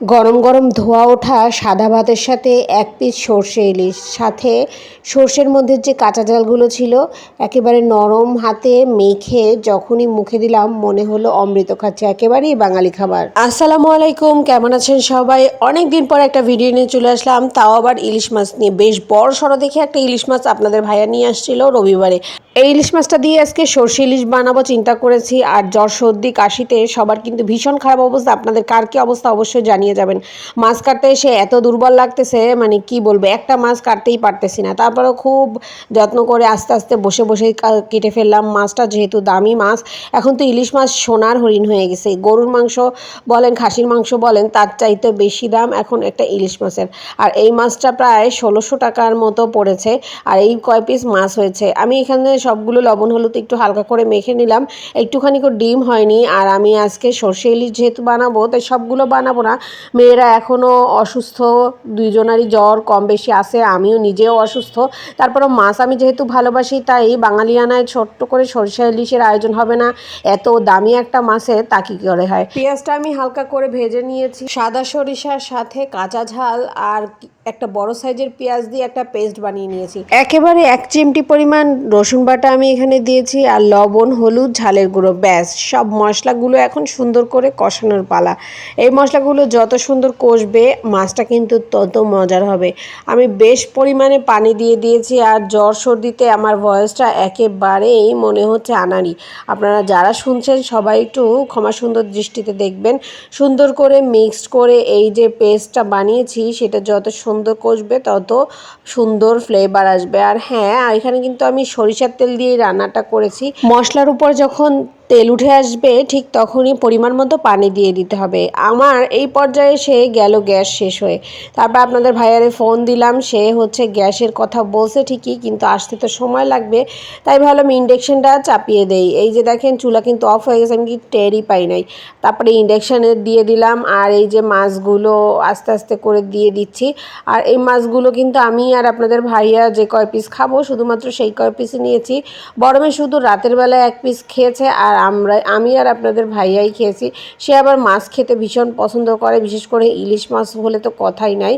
গরম গরম ধোয়া ওঠা, সাদা ভাতের সাথে এক পিস সর্ষে ইলিশ, সাথে সর্ষের মধ্যে যে কাঁচা জালগুলো ছিল, একেবারে নরম হাতে মেখে যখনই মুখে দিলাম, মনে হলো অমৃত খাচ্ছে একেবারেই বাঙালি খাবার। আসসালামু আলাইকুম, কেমন আছেন সবাই? অনেক দিন পর একটা ভিডিও নিয়ে চলে আসলাম, তাও আবার ইলিশ মাছ নিয়ে। বেশ বড় সড়ো দেখে একটা ইলিশ মাছ আপনাদের ভাইয়া নিয়ে আসছিল রবিবারে। এই ইলিশ মাছটা দিয়ে আজকে সর্ষে ইলিশ বানাবো, চিন্তা করেছি, আর জ্বর সর্দি কাশিতে সবার কিন্তু ভীষণ খারাপ অবস্থা। আপনাদের কার কি অবস্থা অবশ্যই জানিয়ে যাবেন। মাছ কাটতে এসে এত দুর্বল লাগতেছে মানে কি বলব, একটা মাছ কাটতেই পারতেছি না। তারপরে খুব যত্ন করে আস্তে আস্তে বসে বসে কেটে ফেললাম। মাছটা যেহেতু দামি মাছ, এখন তো ইলিশ মাছ সোনার হরিণ হয়ে গেছে। গরুর মাংস বলেন, খাসির মাংস বলেন, তার চাইতে বেশি দাম এখন একটা ইলিশ মাছের। আর এই মাছটা প্রায় ষোলোশো টাকার মতো পড়েছে, আর এই কয় পিস মাছ হয়েছে। আমি এখানে সবগুলো লবণ, হলুদ একটু হালকা করে মেখে নিলাম। একটুখানি করে ডিম হয়নি, আর আমি আজকে সর্ষে ইলিশ যেহেতু বানাবো, তাই সবগুলো বানাবো না। মেয়েরা এখনও অসুস্থ, দুইজনারই জ্বর কম বেশি আসে আমিও নিজেও অসুস্থ। তারপরে মাছ আমি যেহেতু ভালোবাসি, তাই বাঙালিয়ানায় ছোট্ট করে সরিষা ইলিশের আয়োজন হবে না। এত দামি একটা মাছে তা কি করে হয়? পেঁয়াজটা আমি হালকা করে ভেজে নিয়েছি। সাদা সরিষার সাথে কাঁচা ঝাল আর একটা বড় সাইজের পেঁয়াজ দিয়ে একটা পেস্ট বানিয়ে নিয়েছি। একেবারে এক চিমটি পরিমাণ রসুন বাটা আমি এখানে দিয়েছি আর লবণ, হলুদ, ঝালের গুঁড়ো, ব্যাস। সব মশলাগুলো এখন সুন্দর করে কষানোর পালা। এই মশলাগুলো যত সুন্দর কষবে, মাছটা কিন্তু তত মজার হবে। আমি বেশ পরিমাণে পানি দিয়ে দিয়েছি আর জ্বর সর্দিতে আমার ভয়েসটা একেবারেই মনে হচ্ছে আনারি আপনারা যারা শুনছেন, সবাই একটু ক্ষমা সুন্দর দৃষ্টিতে দেখবেন। সুন্দর করে মিক্সড করে এই যে পেস্টটা বানিয়েছি, সেটা যত সুন্দর কষবে, তত সুন্দর ফ্লেভার আসবে। আর হ্যাঁ এখানে কিন্তু আমি সরিষার তেল দিয়ে রান্নাটা করেছি। মশলার উপর যখন তেল উঠে আসবে, ঠিক তখনই পরিমাণ মতো পানি দিয়ে দিতে হবে। আমার এই পর্যায়ে সে গেল গ্যাস শেষ হয়ে। তারপর আপনাদের ভাইয়ারে ফোন দিলাম, সে হচ্ছে গ্যাসের কথা বলছে ঠিকই, কিন্তু আসতে তো সময় লাগবে। তাই ভাবলাম ইন্ডাকশনটা চাপিয়ে দেই। এই যে দেখেন, চুলা কিন্তু অফ হয়ে গেছে, আমি কি টেরই পাই নাই। তারপরে ইন্ডাকশানে দিয়ে দিলাম, আর এই যে মাছগুলো আস্তে আস্তে করে দিয়ে দিচ্ছি। আর এই মাছগুলো কিন্তু আমি আর আপনাদের ভাইয়া যে কয় পিস খাব, শুধুমাত্র সেই কয় পিসই নিয়েছি। বরমে শুধু রাতের বেলায় এক পিস খেয়েছে, আর আমরা, আমি আর আপনাদের ভাইয়াই খেয়েছি। সে আবার মাছ খেতে ভীষণ পছন্দ করে, বিশেষ করে ইলিশ মাছ হলে তো কথাই নাই।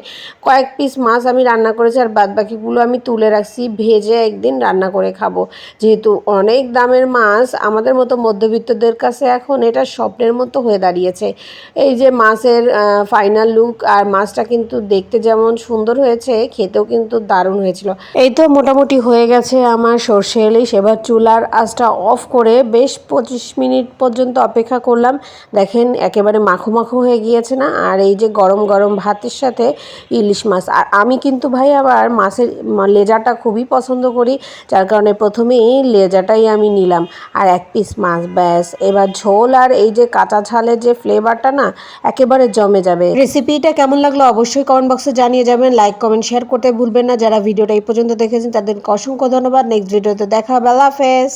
কয়েক পিস মাছ আমি রান্না করেছি আর বাদ বাকিগুলো আমি তুলে রাখছি, ভেজে একদিন রান্না করে খাব। যেহেতু অনেক দামের মাছ, আমাদের মতো মধ্যবিত্তদের কাছে এখন এটা স্বপ্নের মতো হয়ে দাঁড়িয়েছে। এই যে মাছের ফাইনাল লুক আর মাছটা কিন্তু দেখতে যেমন সুন্দর হয়েছে, খেতেও কিন্তু দারুণ হয়েছিল। এই তো মোটামুটি হয়ে গেছে আমার সর্ষে ইলিশ। এবার চুলার আঁচটা অফ করে বেশ পঁচিশ মিনিট পর্যন্ত অপেক্ষা করলাম। দেখেন, একেবারে মাখো মাখো হয়ে গিয়েছে না? আর এই যে গরম গরম ভাতের সাথে ইলিশ মাছ। আর আমি কিন্তু ভাই আবার মাছের লেজাটা খুবই পছন্দ করি। যার কারণে প্রথমেই লেজাটাই আমি নিলাম। আর এক পিস মাছ, ব্যাস। এবার ঝোল আর এই যে কাঁচা ঝালের যে ফ্লেভারটা না, একেবারে জমে যাবে। রেসিপিটা কেমন লাগল অবশ্যই কমেন্ট বক্সে জানিয়ে যাবেন। লাইক, কমেন্ট, শেয়ার করতে ভুলবেন না। যারা ভিডিওটা এই পর্যন্ত দেখেছেন, তাদেরকে অসংখ্য ধন্যবাদ। নেক্সট ভিডিওতে দেখা আল্লাহ হাফেজ।